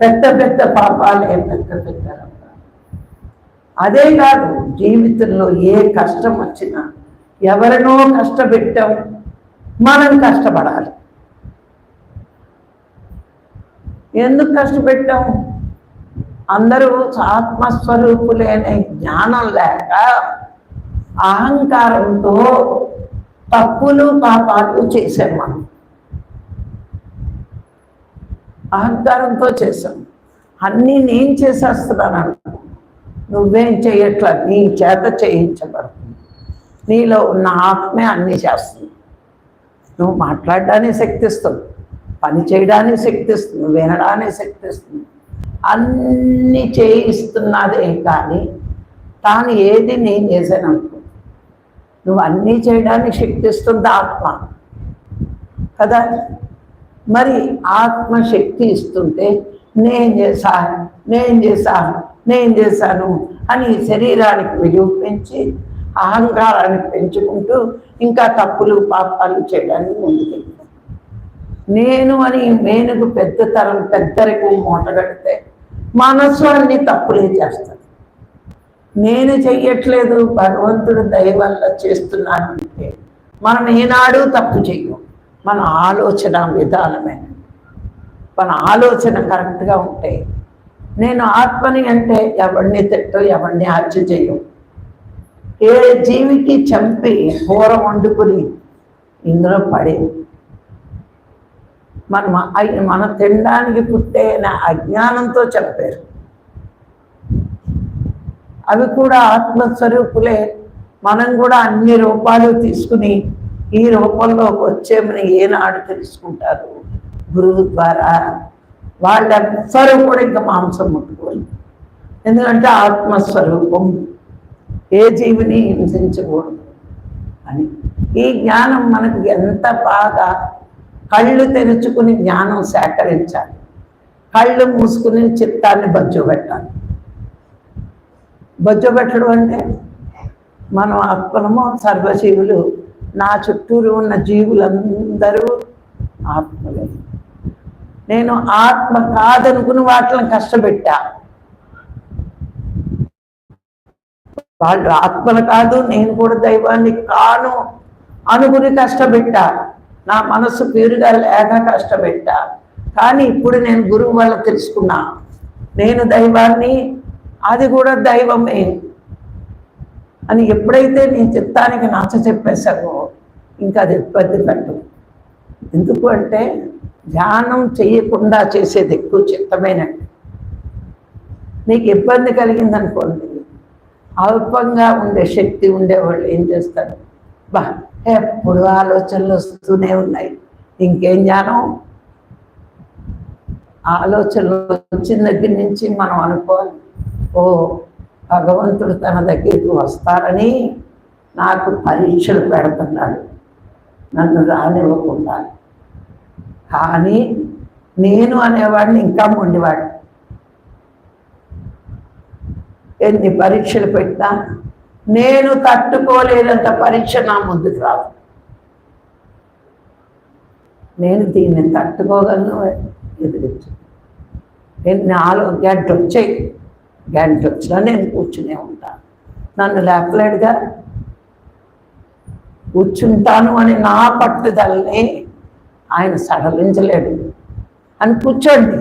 పెద్ద పెద్ద పాపాలే పెద్ద పెద్ద అదే కాదు జీవితంలో ఏ కష్టం వచ్చినా ఎవరినో కష్టపెట్టాం మనం కష్టపడాలి. ఎందుకు కష్టపెట్టాం? అందరూ ఆత్మస్వరూపులేనే జ్ఞానం లేక అహంకారంతో తప్పులు పాపాలు చేసాం మనం అహంకారంతో చేసాం అన్నీ నేను చేసేస్తున్నాను నువ్వేం చేయట్లా? నీ చేత చేయించబడుతుంది. నీలో ఉన్న ఆత్మే అన్నీ చేస్తుంది. నువ్వు మాట్లాడడానికి శక్తిస్తుంది. పని చేయడానికి శక్తిస్తుంది. వినడానికి శక్తిస్తుంది. అన్నీ చేయిస్తున్నదే కానీ తాను ఏది నేను చేశాను అనుకో. నువ్వు అన్నీ చేయడానికి శక్తిస్తుంది ఆత్మ. కదా? మరి ఆత్మ శక్తి ఇస్తుంటే నేను చేశాను నేను చేశాను నేను చేశాను అని శరీరానికి విలువ పెంచి అహంకారాన్ని పెంచుకుంటూ ఇంకా తప్పులు పాపాలు చేయడానికి ముందుకు నేను అని మేనుకు పెద్ద తరం పెద్దరికం మూటగడితే మనసు అన్ని తప్పులే చేస్తాను నేను చెయ్యట్లేదు భగవంతుడు దయ వల్ల చేస్తున్నాను అంటే మనం ఏనాడు తప్పు చెయ్యం మన ఆలోచన విధానమే. మన ఆలోచన కరెక్ట్గా ఉంటే నేను ఆత్మని అంటే ఎవరిని తిట్టు ఎవరిని హత్య చెయ్యం ఏ జీవికి చంపి కూర వండుకుని ఇందులో పడి మన మనం తినడానికి పుట్టే అజ్ఞానంతో చంపారు. అవి కూడా ఆత్మస్వరూపులే. మనం కూడా అన్ని రూపాలు తీసుకుని ఈ రూపంలోకి వచ్చేమని ఏనాడు తెలుసుకుంటారు గురువు ద్వారా. వాళ్ళెవ్వరూ కూడా ఇంకా మాంసం ముట్టుకోరు. ఎందుకంటే ఆత్మస్వరూపం. ఏ జీవిని హింసించకూడదు అని. ఈ జ్ఞానం మనకు ఎంత బాగా కళ్ళు తెరుచుకుని జ్ఞానం సేకరించాలి. కళ్ళు మూసుకుని చిత్తాన్ని బజ్జు పెట్టాలి పెట్టడం అంటే మనం ఆత్మనము సర్వజీవులు నా చుట్టూరు ఉన్న జీవులందరూ ఆత్మలే. నేను ఆత్మ కాదనుకుని వాటిని కష్టపెట్టా. వాళ్ళు ఆత్మలు కాదు నేను కూడా దైవాన్ని కాను అనుకుని కష్టపెట్టా. నా మనసు పేరుగా లేక కష్టపెట్టా. కానీ ఇప్పుడు నేను గురువు వల్ల తెలుసుకున్నా. నేను దైవాన్ని అది కూడా దైవమే అని ఎప్పుడైతే నీ చిత్తానికి నచ్చ చెప్పేశావో ఇంకా అది ఇబ్బంది పెట్టదు ఎందుకు అంటే ధ్యానం చేయకుండా చేసేది ఎక్కువ చిత్తమేనండి నీకు ఇబ్బంది కలిగింది అనుకోండి అల్పంగా ఉండే శక్తి ఉండేవాళ్ళు ఏం చేస్తారు? బా ఎప్పుడు ఆలోచనలు వస్తూనే ఉన్నాయి. ఇంకేం జ్ఞానం ఆలోచనలు వచ్చిన దగ్గర నుంచి మనం అనుకోవాలి ఓ భగవంతుడు తన దగ్గరికి వస్తారని నాకు పరీక్షలు పెడుతున్నాడు. నన్ను రానివ్వకుండా కానీ నేను అనేవాడిని ఇంకా మొండివాడు ఎన్ని పరీక్షలు పెట్టినా నేను తట్టుకోలేనంత పరీక్ష నా ముందుకు రాదు. నేను దీన్ని తట్టుకోగలను ఎదిరించు ఎన్ని నాలుగు గంట వచ్చాయి. గంట వచ్చినా నేను కూర్చునే ఉంటాను. నన్ను లేపలేడుగా కూర్చుంటాను అని నా పట్టుదలని ఆయన సడలించలేడు. అని కూర్చోండి.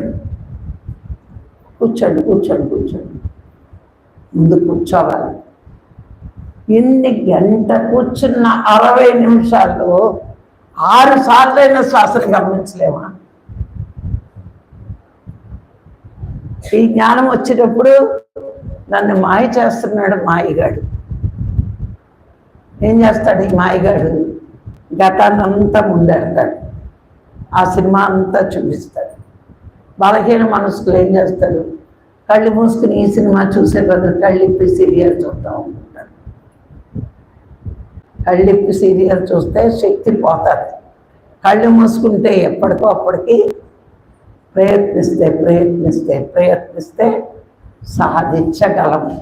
కూర్చోండి కూర్చోండి కూర్చోండి. ముందు కూర్చోవాలి. ఎన్ని గంట కూర్చున్న అరవై నిమిషాల్లో ఆరు సార్లైన శ్వాసను గమనించలేమా? ఈ జ్ఞానం వచ్చేటప్పుడు నన్ను మాయ చేస్తున్నాడు మాయగాడు. ఏం చేస్తాడు ఈ మాయగాడు? గతాన్నంతా ముందేస్తాడు ఆ సినిమా అంతా చూపిస్తాడు. బలహీన మనసుకులు ఏం చేస్తాడు? కళ్ళు మూసుకుని ఈ సినిమా చూసే బదులు కళ్ళిప్పి సీరియల్ చూద్దాం అనుకుంటాడు. కళ్ళిప్పి సీరియల్ చూస్తే శక్తి పోతుంది. కళ్ళు మూసుకుంటే ఎప్పటికో అప్పటికి ప్రయత్నిస్తే ప్రయత్నిస్తే ప్రయత్నిస్తే సాధించగలము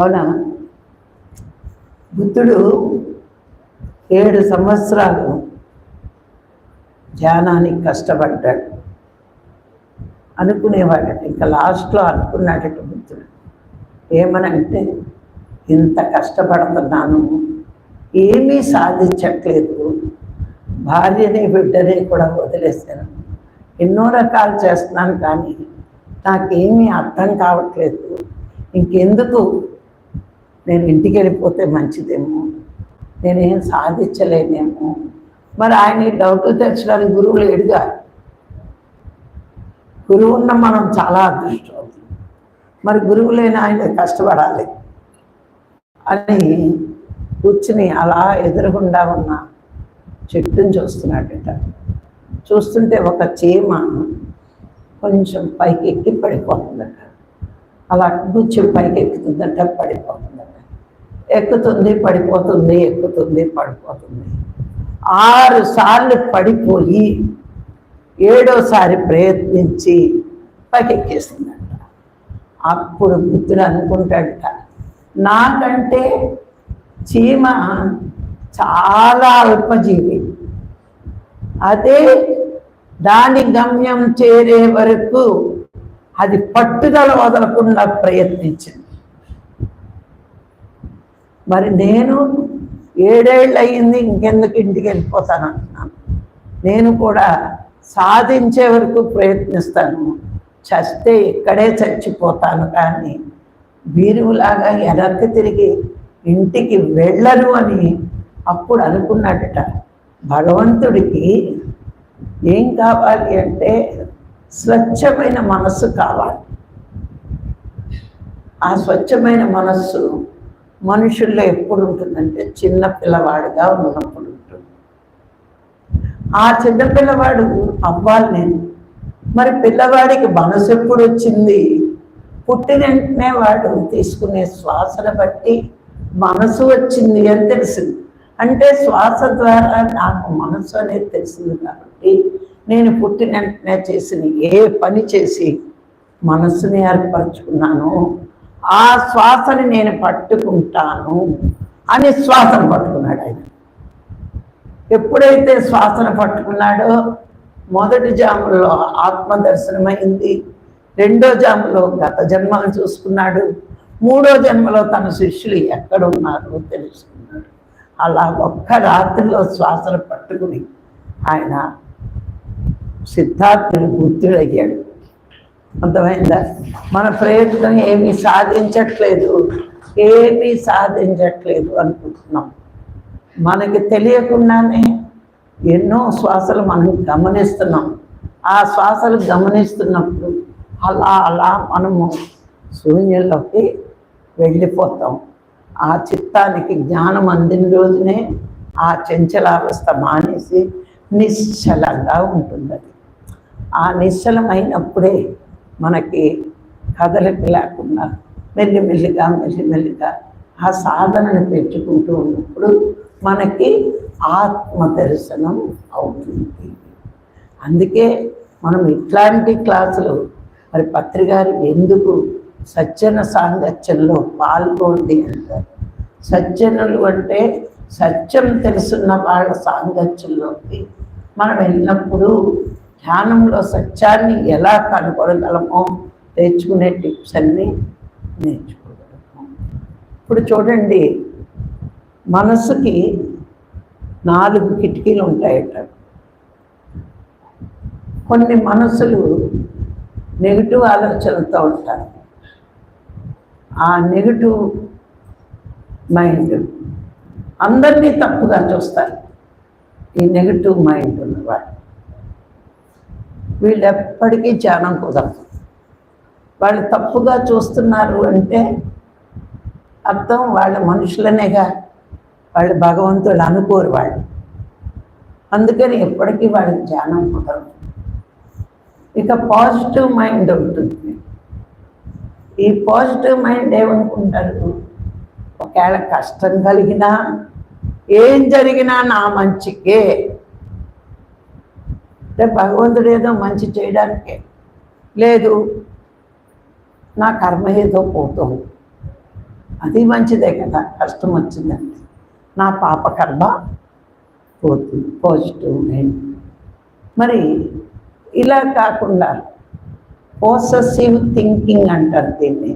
అవునా? బుద్ధుడు ఏడు సంవత్సరాలు ధ్యానానికి కష్టపడ్డాడు. అనుకునేవాడట. ఇంకా లాస్ట్లో అనుకున్నాడట బుద్ధుడు. ఏమనంటే ఇంత కష్టపడుతున్నాను. ఏమీ సాధించట్లేదు. భార్యని బిడ్డని కూడా వదిలేశాను. ఎన్నో రకాలు చేస్తున్నాను కానీ నాకేమీ అర్థం కావట్లేదు. ఇంకెందుకు నేను ఇంటికి వెళ్ళిపోతే మంచిదేమో. నేనేం సాధించలేనేమో. మరి ఆయన డౌట్లు తెచ్చడానికి గురువు లేడుగా గురువు ఉన్న మనం చాలా అదృష్టం మరి గురువు లేని ఆయన కష్టపడాలి. అని కూర్చుని అలా ఎదురుగుండా ఉన్న చెట్టుని చూస్తున్నాడట. చూస్తుంటే ఒక చీమ కొంచెం పైకి ఎక్కి పడిపోతుందట. అలా కూర్చొని పైకి ఎక్కుతుందట పడి ఎక్కుతుంది పడిపోతుంది ఎక్కుతుంది పడిపోతుంది. ఆరు సార్లు పడిపోయి ఏడోసారి ప్రయత్నించి పైకెక్కేసిందట. అప్పుడు బుద్ధుడు అనుకుంటాడట నాకంటే చీమ చాలా అల్పజీవి. అదే దాని గమ్యం చేరే వరకు అది పట్టుదల వదలకుండా ప్రయత్నించింది. మరి నేను ఏడేళ్ళు అయ్యింది ఇంకెందుకు ఇంటికి వెళ్ళిపోతాను అంటున్నాను. నేను కూడా సాధించే వరకు ప్రయత్నిస్తాను. చస్తే ఇక్కడే చచ్చిపోతాను కానీ వీరులాగా వెనక్కి తిరిగి ఇంటికి వెళ్ళను అని అప్పుడు అనుకున్నాడట భగవంతుడికి ఏం కావాలి అంటే స్వచ్ఛమైన మనస్సు కావాలి. ఆ స్వచ్ఛమైన మనస్సు మనుషుల్లో ఎప్పుడు ఉంటుందంటే చిన్న పిల్లవాడుగా ఉన్నప్పుడు ఉంటుంది. ఆ చిన్న పిల్లవాడు అవ్వాలి నేను. మరి పిల్లవాడికి మనసు ఎప్పుడు వచ్చింది? పుట్టిన వెంటనే వాడు తీసుకునే శ్వాసను బట్టి మనసు వచ్చింది అని తెలిసింది. అంటే శ్వాస ద్వారా నాకు మనసు అనేది తెలిసింది కాబట్టి నేను పుట్టిన వెంటనే చేసిన ఏ పని చేసి మనసుని ఏర్పరచుకున్నాను ఆ శ్వాసని నేను పట్టుకుంటాను అని శ్వాసను పట్టుకున్నాడు ఆయన. ఎప్పుడైతే శ్వాసను పట్టుకున్నాడో మొదటి జాములో ఆత్మదర్శనమైంది. రెండో జాములో గత జన్మలు చూసుకున్నాడు. మూడో జన్మలో తన శిష్యులు ఎక్కడ ఉన్నారో తెలుసుకున్నాడు. అలా ఒక్క రాత్రిలో శ్వాసను పట్టుకుని ఆయన సిద్ధార్థుడు బుద్ధుడయ్యాడు. అర్థమైందా? మన ప్రయత్నం ఏమీ సాధించట్లేదు. ఏమీ సాధించట్లేదు అనుకుంటున్నాం. మనకి తెలియకుండానే ఎన్నో శ్వాసలు మనం గమనిస్తున్నాం. ఆ శ్వాసలు గమనిస్తున్నప్పుడు అలా అలా మనము శూన్యంలోకి వెళ్ళిపోతాం. ఆ చిత్తానికి జ్ఞానం అందిన రోజునే ఆ చంచలావస్థ మానేసి నిశ్చలంగా ఉంటుంది ఆ నిశ్చలమైనప్పుడే మనకి కదలిక లేకుండా మెల్లిమెల్లిగా మెల్లిమెల్లిగా ఆ సాధనను పెంచుకుంటూ ఉన్నప్పుడు మనకి ఆత్మ దర్శనం అవుతుంది. అందుకే మనం ఇట్లాంటి క్లాసులు మరి పత్రికారు ఎందుకు సజ్జన సాంగత్యంలో పాల్గొండి అంటారు? సజ్జనులు అంటే సత్యం తెలుసున్న వాళ్ళ సాంగత్యంలోకి మనం వెళ్ళినప్పుడు ధ్యానంలో సత్యాన్ని ఎలా కనుగొనగలమో నేర్చుకునే టిప్స్ అన్నీ నేర్చుకోగలము. ఇప్పుడు చూడండి మనసుకి నాలుగు కిటికీలు ఉంటాయట. కొన్ని మనసులు నెగిటివ్ ఆలోచనలతో ఉంటారు ఆ నెగిటివ్ మైండ్ అందరినీ తప్పుగా చూస్తారు ఈ నెగిటివ్ మైండ్ ఉన్నవాడు వీళ్ళు ఎప్పటికీ ధ్యానం కుదరదు. వాళ్ళు తప్పుగా చూస్తున్నారు అంటే అర్థం వాళ్ళ మనుషులనేగా వాళ్ళు భగవంతుడు అనుకోరు వాళ్ళు. అందుకని ఎప్పటికీ వాళ్ళకి ధ్యానం కుదరదు. ఇక పాజిటివ్ మైండ్ ఉంటుంది. ఈ పాజిటివ్ మైండ్ ఏమనుకుంటారు? ఒకవేళ కష్టం కలిగినా ఏం జరిగినా నా మంచికే. అంటే భగవంతుడు ఏదో మంచి చేయడానికే. లేదు నా కర్మ ఏదో పోతుంది. అది మంచిదే కదా కష్టం వచ్చిందండి నా పాప కర్మ పోతుంది పాజిటివ్ మైండ్ మరి ఇలా కాకుండా పోసెసివ్ థింకింగ్ అంటారు దీన్ని.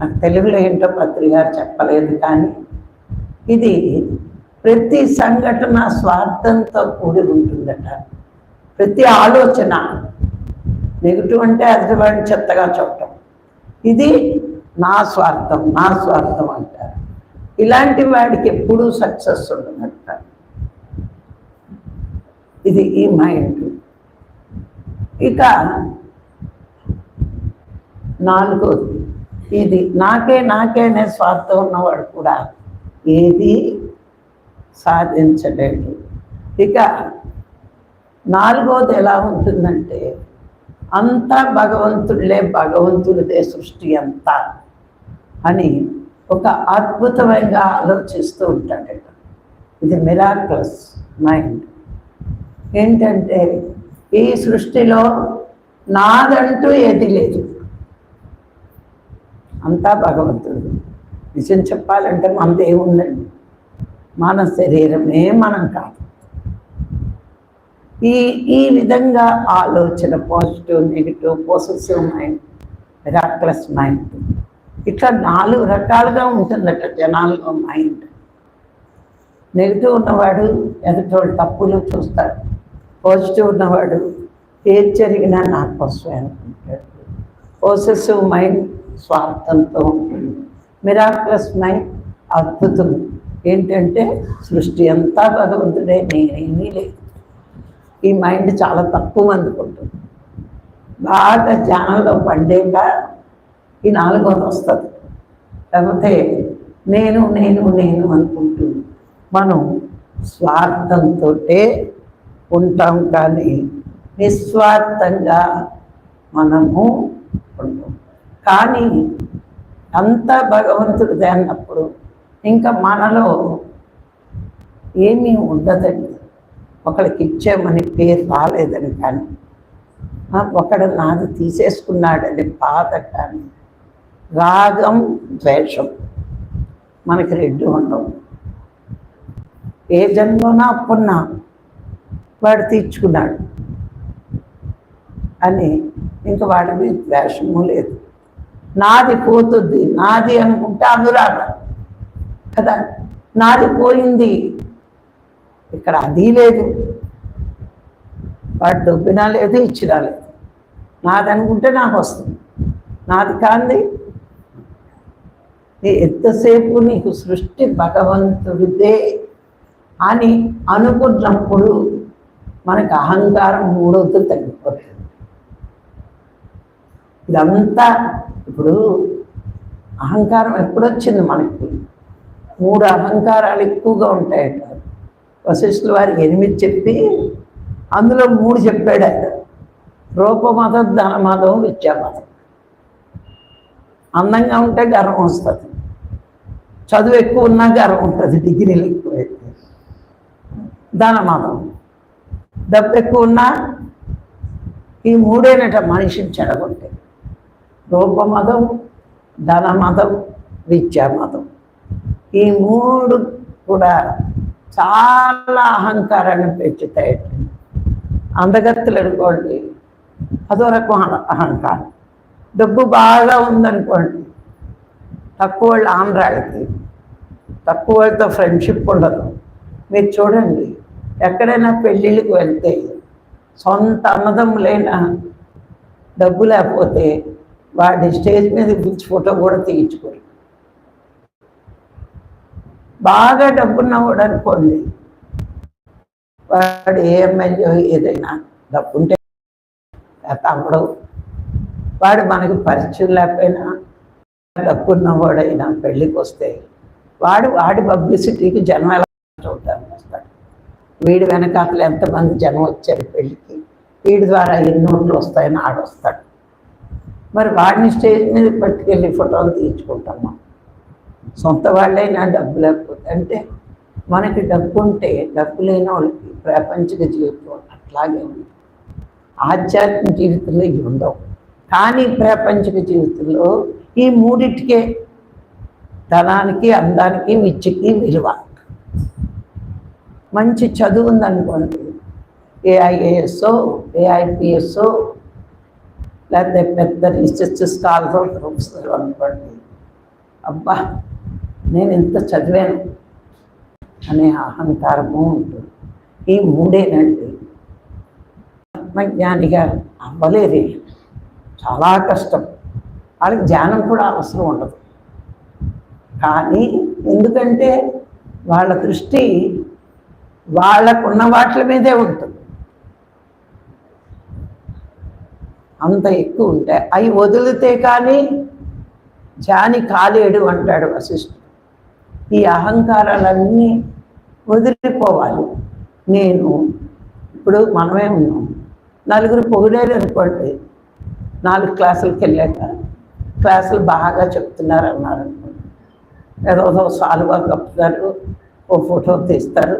నాకు తెలుగులో ఏంటో పత్రికారు చెప్పలేదు కానీ ఇది ప్రతి సంఘటన స్వార్థంతో కూడి ఉంటుందట. ప్రతి ఆలోచన నెగిటివ్ అంటే అదివాడిని చెత్తగా చూడటం ఇది నా స్వార్థం నా స్వార్థం అంటారు. ఇలాంటి వాడికి ఎప్పుడూ సక్సెస్ ఉండదంట. ఇది ఈ మైండ్. ఇక నాలుగోది ఇది నాకే నాకే అనే స్వార్థం ఉన్నవాడు కూడా ఏది సాధించలేడు. ఇక నాలుగోది ఎలా ఉంటుందంటే అంతా భగవంతుడే భగవంతుడిదే సృష్టి అంతా అని ఒక అద్భుతమైన ఆలోచిస్తూ ఉంటాడట. ఇది మిరాక్లస్ మైండ్. ఏంటంటే ఈ సృష్టిలో నాదంటూ ఏది లేదు. అంతా భగవంతుడు. నిజం చెప్పాలంటే మనది ఏముందండి మన శరీరమే మనం కాదు. ఈ ఈ విధంగా ఆలోచన positive negative positive mind miraculous mind. ఇట్లా నాలుగు రకాలుగా ఉంటుందట జనాల్లో మైండ్. నెగిటివ్ ఉన్నవాడు ఎదుటోళ్ళు తప్పులు చూస్తాడు పాజిటివ్ ఉన్నవాడు ఏది జరిగినా నా కోసమే అనుకుంటాడు. పాజిటివ్ మైండ్ స్వార్థంతో ఉంటుంది. మిరాక్లస్ మైండ్ అద్భుతం. ఏంటంటే సృష్టి అంతా భగవంతుడే నేనేమీ లేదు. ఈ మైండ్ చాలా తక్కువ మందికి ఉంటుంది. బాగా జ్ఞానంలో పండేక ఈ నాలుగోది వస్తుంది. లేకపోతే నేను నేను నేను అనుకుంటూ మనం స్వార్థంతో ఉంటాం కానీ నిస్వార్థంగా మనము ఉంటాం కానీ అంతా భగవంతుడిదే అన్నప్పుడు ఇంకా మనలో ఏమీ ఉండదండి. ఒకరికి ఇచ్చామని పేరు రాలేదని కానీ ఒకడు నాది తీసేసుకున్నాడని బాధ కానీ రాగం ద్వేషం మనకి రెండు ఉండవు. ఏ జన్మలోనా అప్పున్నా వాడు తీర్చుకున్నాడు అని ఇంక వాడి మీద ద్వేషము లేదు. నాది పోతుంది నాది అనుకుంటే అనురాగం కదా. నాది పోయింది ఇక్కడ అది లేదు. వాడు దొబ్బినా లేదు ఇచ్చినా లేదు. నాది అనుకుంటే నాకు వస్తుంది. నాది కాంది. ఎంతసేపు నీకు సృష్టి భగవంతుడిదే అని అనుకున్నప్పుడు మనకు అహంకారం మూడవది తగ్గిపోతుంది. ఇదంతా ఇప్పుడు అహంకారం ఎప్పుడొచ్చింది మనకి? మూడు అహంకారాలు ఎక్కువగా ఉంటాయట. వశిష్ఠుల వారికి ఎనిమిది చెప్పి అందులో మూడు చెప్పాడు ఆయన. రూపమతం ధనమతం విద్యామతం. అందంగా ఉంటే గర్వం వస్తుంది. చదువు ఎక్కువ ఉన్నా గర్వం ఉంటుంది డిగ్రీలు ఎక్కువ ధనమతం. డబ్బు ఎక్కువ ఉన్నా ఈ మూడేనట మనిషిని చెడగొట్టే. రూపమతం ధనమతం విద్యామతం. ఈ మూడు కూడా చాలా అహంకారాన్ని పెంచుతాయి. అందగత్తులు అనుకోండి అదో రకం అహంకారం. డబ్బు బాగా ఉందనుకోండి తక్కువ వాళ్ళు ఆంధ్రాళ్ళకి తక్కువ వాళ్ళతో ఫ్రెండ్షిప్ ఉండదు. మీరు చూడండి ఎక్కడైనా పెళ్ళిళ్ళకి వెళ్తే సొంత అన్నదమ్ములైనా డబ్బు లేకపోతే వాడి స్టేజ్ మీద పిలిచి ఫోటో కూడా తీయించుకోరు. బాగా డబ్బున్నవాడు అనుకోండి. వాడు ఏ ఎమ్మెల్యే ఏదైనా డబ్బుంటే తమ్ముడు వాడు మనకి పరిచయం లేకపోయినా డబ్బున్నవాడైనా పెళ్ళికి వస్తే వాడు వాడి పబ్లిసిటీకి జనం ఎలా చూడటానికి వస్తాడు. వీడి వెనకాతలు ఎంతమంది జనం వచ్చారు పెళ్ళికి? వీడి ద్వారా ఎన్ని నోట్లు వస్తాయని ఆడొస్తాడు. మరి వాడిని స్టేజ్ మీద పట్టుకెళ్ళి ఫోటోలు తీయించుకుంటాం మనం సొంత వాళ్ళైనా డబ్బు లేకపోతే అంటే మనకి డబ్బు ఉంటే డబ్బు లేని వాళ్ళకి ప్రాపంచిక జీవితం అట్లాగే ఉంది. ఆధ్యాత్మిక జీవితంలో ఇవి ఉండవు. కానీ ప్రాపంచిక జీవితంలో ఈ మూడిటికే ధనానికి అందానికి విద్యకి విలువ. మంచి చదువు ఉందనుకోండి ఏఐఏఎస్ఓ ఏఐపిఎస్ఓ లేకపోతే పెద్ద రీసెర్చ్ స్కాలర్ ప్రొఫెసర్ అనుకోండి అబ్బా! నేను ఇంత చదివాను అనే అహంకారము ఉంటుంది. ఈ మూడేనండి ఆత్మజ్ఞానిగా అవ్వలేదే. చాలా కష్టం. వాళ్ళకి జ్ఞానం కూడా అవసరం ఉండదు. కానీ ఎందుకంటే వాళ్ళ దృష్టి వాళ్ళకున్న వాటి మీదే ఉంటుంది. అంత ఎక్కువ ఉంటే అవి వదిలితే కానీ జాని కాలేడు అంటాడు వశిష్ఠుడు. ఈ అహంకారాలన్నీ వదిలిపోవాలి. నేను ఇప్పుడు మనమే ఉన్నాం. నలుగురు పొగిడేరు అనుకోండి నాలుగు క్లాసులకు వెళ్ళాక క్లాసులు బాగా చెప్తున్నారు అన్నారు ఏదో ఏదో సాలువా కప్పుతారు ఓ ఫోటో తీస్తారు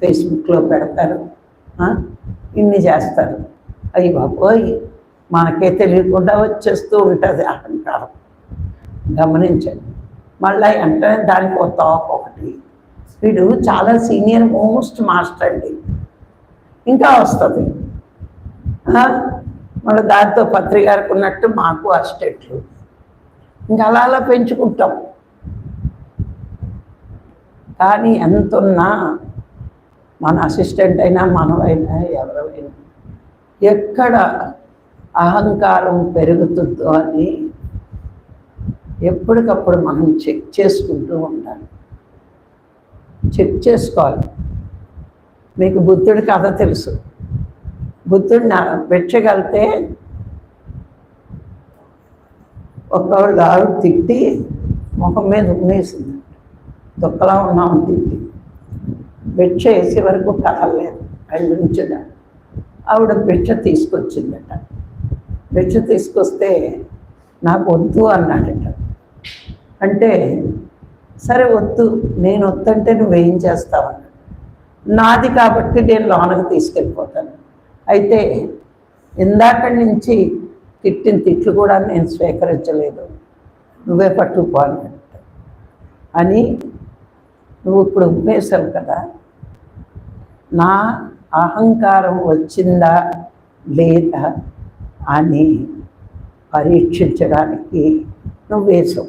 ఫేస్బుక్లో పెడతారు ఇన్ని చేస్తారు. అయ్యి బాబోయ్ మనకే తెలియకుండా వచ్చేస్తూ ఉంటుంది అహంకారం. గమనించండి. మళ్ళీ వెంటనే దానికి ఒక తోక ఒకటి. వీడు చాలా సీనియర్ మోస్ట్ మాస్టర్ అండి. ఇంకా వస్తుంది. మళ్ళీ దాంతో పత్రికారికి ఉన్నట్టు మాకు అస్టెట్లు ఇంకా అలా అలా పెంచుకుంటాం. కానీ ఎంత ఉన్నా మన అసిస్టెంట్ అయినా మనమైనా ఎవరైనా ఎక్కడ అహంకారం పెరుగుతుందో అని ఎప్పటికప్పుడు మనం చెక్ చేసుకుంటూ ఉండాలి. చెక్ చేసుకోవాలి. మీకు బుద్ధుడి కథ తెలుసు. బుద్ధుడిని పెట్టగలితే ఒకళ్ళు ఆవిడ తిట్టి ముఖం మీద ఉమ్మేసింది. దుఃఖలా ఉన్నాము తిట్టి. భిక్ష వేసే వరకు కదలలేదు ఐదు నుంచి ఆవిడ భిక్ష తీసుకొచ్చిందట. భిక్ష తీసుకొస్తే నాకు వద్దు అన్నాడట. అంటే సరే వద్దు నేను వద్దంటే నువ్వేం చేస్తావు నాది కాబట్టి నేను లోనకు తీసుకెళ్ళిపోతాను. అయితే ఇందాక నుంచి తిట్టిన తిట్లు కూడా నేను స్వీకరించలేదు. నువ్వే పట్టుకుపో అని నువ్వు ఇప్పుడు ఉమ్మేశావు కదా నా అహంకారం వచ్చిందా లేదా అని పరీక్షించడానికి నువ్వు వేసావు.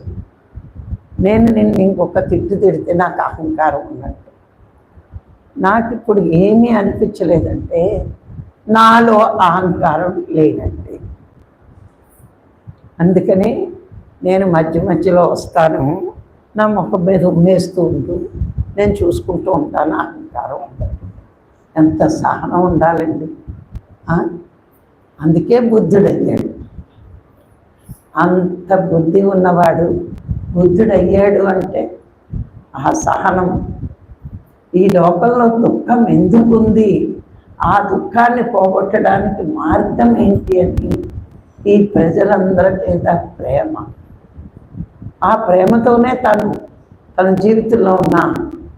నేను నిన్ను ఇంకొక తిట్టు తిడితే నాకు అహంకారం ఉన్నట్టు. నాకు ఇప్పుడు ఏమీ అనిపించలేదంటే నాలో అహంకారం లేదండి. అందుకని నేను మధ్య మధ్యలో వస్తాను. నా ముఖం మీద ఉమ్మేస్తూ ఉంటూ నేను చూసుకుంటూ ఉంటాను. అహంకారం ఉండదు. ఎంత సహనం ఉండాలండి? అందుకే బుద్ధుడు అయ్యాడు అంత బుద్ధి ఉన్నవాడు బుద్ధుడు అయ్యాడు అంటే ఆ సహనం. ఈ లోకంలో దుఃఖం ఎందుకుంది? ఆ దుఃఖాన్ని పోగొట్టడానికి మార్గం ఏంటి అని ఈ ప్రజలందరి మీద ప్రేమ. ఆ ప్రేమతోనే తను తన జీవితంలో ఉన్న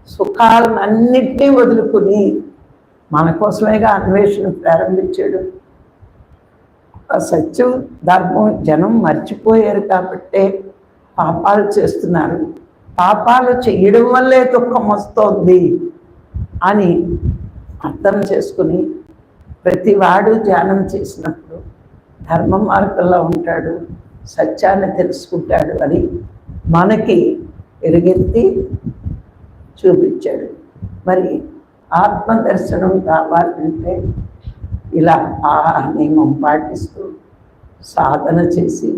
సుఖాలన్నింటినీ వదులుకుని మన కోసమేగా అన్వేషణ ప్రారంభించాడు. సత్యం ధర్మం జనం మర్చిపోయారు కాబట్టే పాపాలు చేస్తున్నారు. పాపాలు చేయడం వల్లే దుఃఖం వస్తోంది అని అర్థం చేసుకుని ప్రతివాడు ధ్యానం చేసినప్పుడు ధర్మ మార్గంలో ఉంటాడు సత్యాన్ని తెలుసుకుంటాడు అని మనకి ఎరుగెత్తి చూపించాడు. మరి ఆత్మదర్శనం కావాలంటే ఇలా ఆ నియమం పాటిస్తూ సాధన చేసి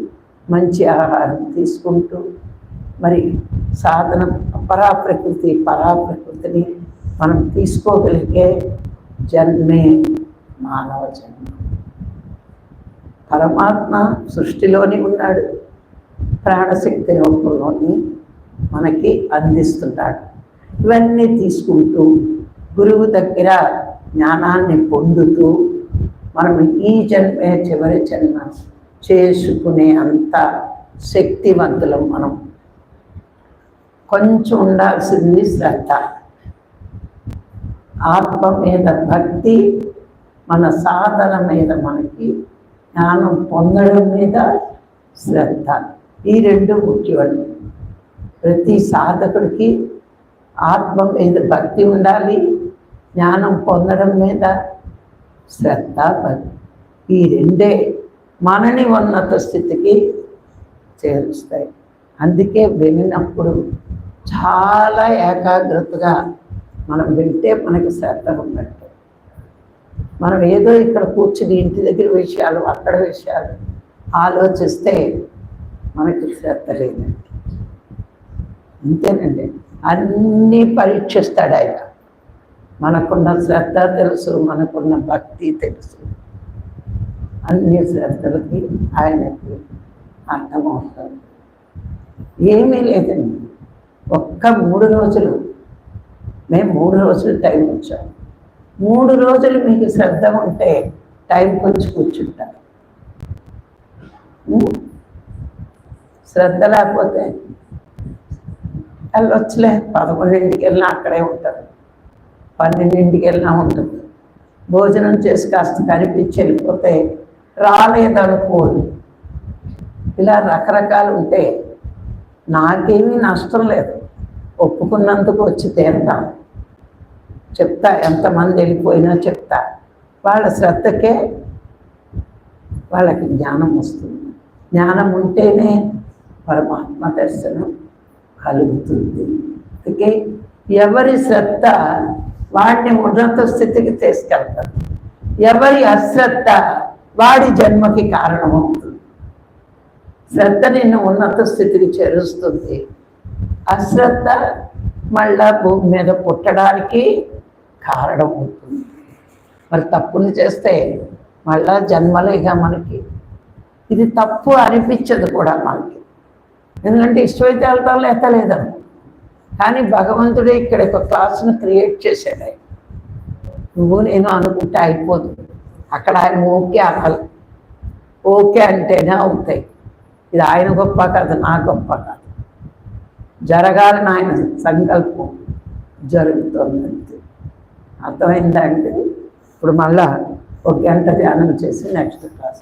మంచి ఆహారం తీసుకుంటూ మరి సాధన పరాప్రకృతి పరాప్రకృతిని మనం తీసుకోగలిగే జన్మే మానవ జన్మ. పరమాత్మ సృష్టిలోని ఉన్నాడు. ప్రాణశక్తి రూపంలోని మనకి అందిస్తున్నాడు. ఇవన్నీ తీసుకుంటూ గురువు దగ్గర జ్ఞానాన్ని పొందుతూ మనం ఈ జన్మే చివరి జన్మ. చేసుకునే అంత శక్తివంతులం మనం. కొంచెం ఉండాల్సింది శ్రద్ధ. ఆత్మ మీద భక్తి మన సాధన మీద మనకి జ్ఞానం పొందడం మీద శ్రద్ధ. ఈ రెండు ముఖ్యమండి. ప్రతి సాధకుడికి ఆత్మ మీద భక్తి ఉండాలి జ్ఞానం పొందడం మీద శ్రద్ధ భక్తి. ఈ రెండే మనని ఉన్నత స్థితికి చేరుస్తాయి. అందుకే వినినప్పుడు చాలా ఏకాగ్రతగా మనం వింటే మనకి శ్రద్ధ ఉన్నట్టు. మనం ఏదో ఇక్కడ కూర్చుని ఇంటి దగ్గర విషయాలు అక్కడ విషయాలు ఆలోచిస్తే మనకి శ్రద్ధ లేదండి అంతేనండి. అన్నీ పరీక్షిస్తాడు ఆయన మనకున్న శ్రద్ధ తెలుసు మనకున్న భక్తి తెలుసు. అన్ని శ్రద్ధలకి ఆయనకి అర్థమవుతుంది ఏమీ లేదండి. ఒక్క మూడు రోజులు. మేము మూడు రోజులు టైం ఇచ్చాము మూడు రోజులు మీకు శ్రద్ధ ఉంటే టైం కొంచెం కూర్చుంటారు. శ్రద్ధ లేకపోతే వెళ్ళొచ్చులే పదకొండింటికి వెళ్ళినా అక్కడే ఉంటారు. పన్నెండింటికి వెళ్ళినా ఉంటుంది భోజనం చేసి కాస్త కనిపించి వెళ్ళిపోతే రాలేదనుకో. ఇలా రకరకాలు ఉంటే నాకేమీ నష్టం లేదు. ఒప్పుకున్నందుకు వచ్చి తీరుతాం. చెప్తా ఎంతమంది వెళ్ళిపోయినా చెప్తా. వాళ్ళ శ్రద్ధకే వాళ్ళకి జ్ఞానం వస్తుంది. జ్ఞానం ఉంటేనే పరమాత్మ దర్శనం కలుగుతుంది. అందుకే ఎవరి శ్రద్ధ వాడిని ఉన్నత స్థితికి తీసుకెళ్తారు. ఎవరి అశ్రద్ధ వాడి జన్మకి కారణమవుతుంది శ్రద్ధ నిన్ను ఉన్నత స్థితికి చేరుస్తుంది. అశ్రద్ధ మళ్ళా భూమి మీద పుట్టడానికి కారణమవుతుంది మరి తప్పులు చేస్తే మళ్ళా జన్మలేగా మనకి. ఇది తప్పు అనిపించదు కూడా మనకి. ఎందుకంటే విశ్వవిద్యాలయాల్లో ఎత్తలేదను కానీ భగవంతుడే ఇక్కడ ఒక క్లాస్ను క్రియేట్ చేశాడు. నువ్వు నేను అనుకుంటే అయిపోదు. అక్కడ ఆయన ఓకే అనాలి. ఓకే అంటేనే అవుతాయి. ఇది ఆయన గొప్ప కాదు నా గొప్ప కాదు. జరగాలని ఆయన సంకల్పం జరుగుతుందంటే అర్థమైందా అంటే ఇప్పుడు మళ్ళా ఒక గంట ధ్యానం చేసి నెక్స్ట్ క్లాస్